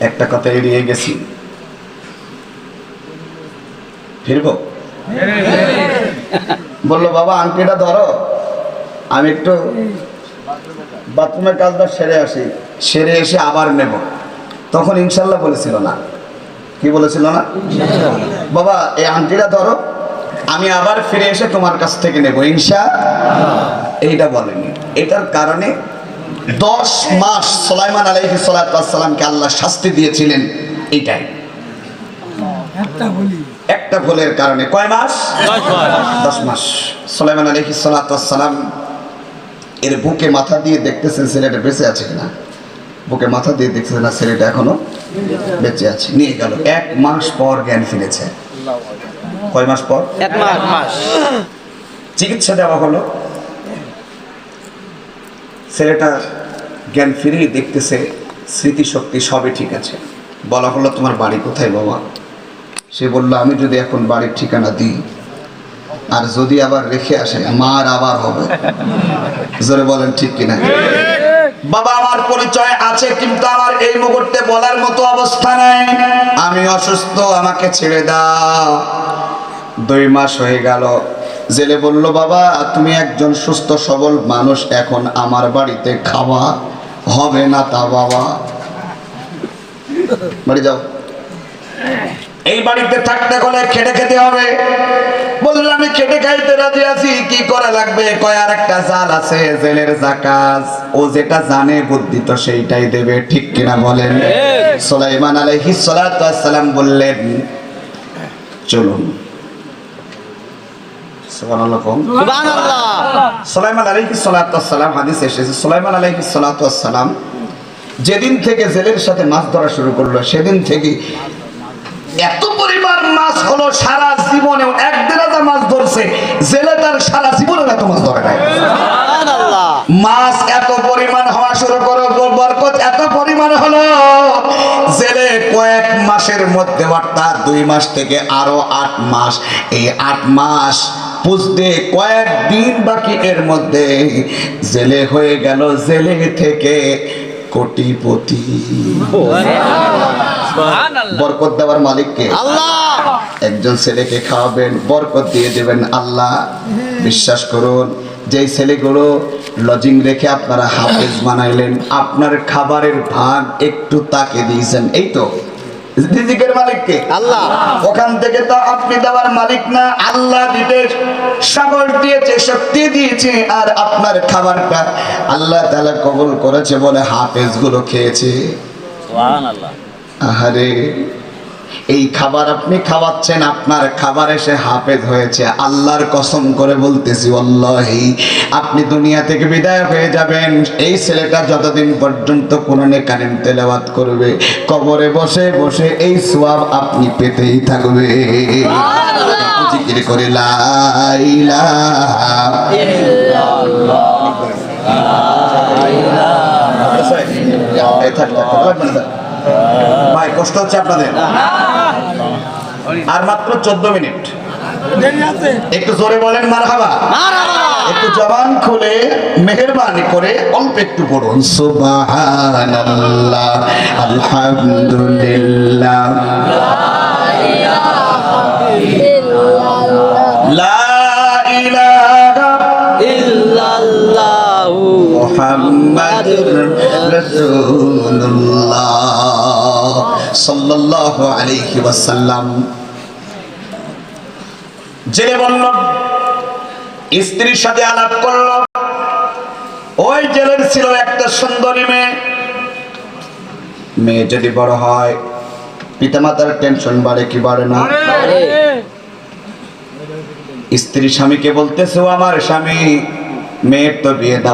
একটা কথা এড়িয়ে গেছি। ফিরবো? বলল, বাবা, আংটিটা ধরো। আমি একটু বাথরুমের কাজটা সেরে আসি। সেরে এসে আবার নেব। তখন ইনশাল্লাহ বলেছিল না। কি বলেছিল না? বাবা, এই আংটিটা ধরো। আমি আবার ফিরে এসে তোমার কাছ থেকে নেব। ইনশা এইটা বলেনি। এটার কারণে দশ মাস সোলাইমান আলাইহি সালাতামকে আল্লাহ শাস্তি দিয়েছিলেন এইটাই। একটা ভুলের কারণে। কয় মাস? দশ মাস। সোলাইমান আলাইহি সালাতাম এর বুকে মাথা দিয়ে দেখতেছেন ছেলেটা বেঁচে আছে কিনা? বুকে মাথা দিয়ে দেখতেছেন না ছেলেটা এখনও বেঁচে আছে। নিয়ে গেল। এক মাস পর জ্ঞান ফিরেছে। কয় মাস পর? এক মাস। চিকিৎসা দেওয়া হলো। ছেলেটা জ্ঞান ফিরিয়ে দেখতেছে, স্মৃতিশক্তি সবই ঠিক আছে। বলা হলো, তোমার বাড়ি কোথায় বাবা? সে বলল, আমি যদি এখন বাড়ির ঠিকানা দিই, আর যদি আবার রেখে আসে মার আবার হবে। জোরে বলেন, ঠিক কিনা? বাবা, আমার পরিচয় আছে, কিন্তু আমার এই মুহূর্তে বলার মতো অবস্থা নাই। আমি অসুস্থ, আমাকে ছেড়ে দাও। দুই মাস হয়ে গেল জেলে বলল বাবা তুমি একজন সুস্থ সবল মানুষ এখন আমার বাড়িতে খাওয়া হবে না তা বাবা। বাড়ি যাও। এই বাড়িতে থাকতে হলে খেটে খেতে হবে। বলল আমি খেটে খাইতে রাজি আছি কি করা লাগবে? কয় আর একটা জাল আছে জেলের জাকাজ ও যেটা জানে বুদ্ধি তো সেইটাই দেবে। ঠিক কিনা বলেন? সুলাইমান আলাইহিস সালাতু সালাম বললেন চলুন। সুলাইমান আলাইহিস সালাম হাদিস এসেছে। সুলাইমান আলাইহিস সালাম যেদিন থেকে জেলের সাথে মাছ ধরা শুরু করল সেদিন থেকে এত পরিমাণ মাছ হলো সারা জীবনেও এক দেড়াটা মাছ ধরছে। জেলে তার সারা জীবনেও এত মাছ ধরে নাই। মাছ এত পরিমাণ হওয়া শুরু করো বরকত এত পরিমাণ হলো। জেলে কয়েক মাসের মধ্যে অর্থাৎ দুই মাস থেকে আরও আট মাস এই আট মাস পুষতে কয়েক দিন বাকি এর মধ্যে জেলে হয়ে গেল জেলে থেকে কোটিপতি। বরকত দেওয়ার মালিককে। আল্লাহ। একজন ছেলেকে খাওয়াবেন বরকত দিয়ে দেবেন আল্লাহ। বিশ্বাস করুন যেই ছেলেগুলো লজিং রেখে আপনারা হাফেজ বানাইলেন আপনার খাবারের ভাগ একটু তাকে দিয়েছেন এই তো। রিজিকের মালিককে। আল্লাহ। ওখান থেকে তো আপনি দেওয়ার মালিক না আল্লাহ দিতে সাগর দিয়েছে শক্তি দিয়েছে আর আপনার খাবারটা আল্লাহ তালা কবুল করেছে বলে হাফেজগুলো খেয়েছে। সুবহানাল্লাহ। আহারে। এই খাবার আপনি খাওয়াচ্ছেন আপনার খাবার এসে হাফেজ হয়েছে। আল্লাহর কসম করে বলতেছি আল্লাহি আপনি দুনিয়া থেকে বিদায় হয়ে যাবেন। এই ছেলেটা যতদিন পর্যন্ত কোরআনে কারিম তেলাওয়াত করবে কবরে বসে বসে এই সোয়াব আপনি পেতেই থাকবে। জিকির করে লা ইলাহা এই থাক, থাক। ভাই কষ্ট হচ্ছে আপনাদের। আর মাত্র চোদ্দ মিনিট। একটু জোরে বলেন মার হাবা একটু জবান খুলে মেহরবানি করে অল্প একটু পড়ুন। সুবহানাল্লাহ আলহামদুলিল্লাহ। লা ইলাহা ইল্লাল্লাহু মুহাম্মাদুর রাসূলুল্লাহ। ওয়াসাল্লাম। বলল স্ত্রীর সাথে আলাপ করল। ওই জেলের ছিল একটা সুন্দরী মেয়ে। মেয়ে যদি বড় হয় পিতামাতার টেনশন বাড়ে কি বাড়ে না? স্ত্রী স্বামীকে বলতেছে আমার স্বামী মেয়ের তো বিয়ে দাও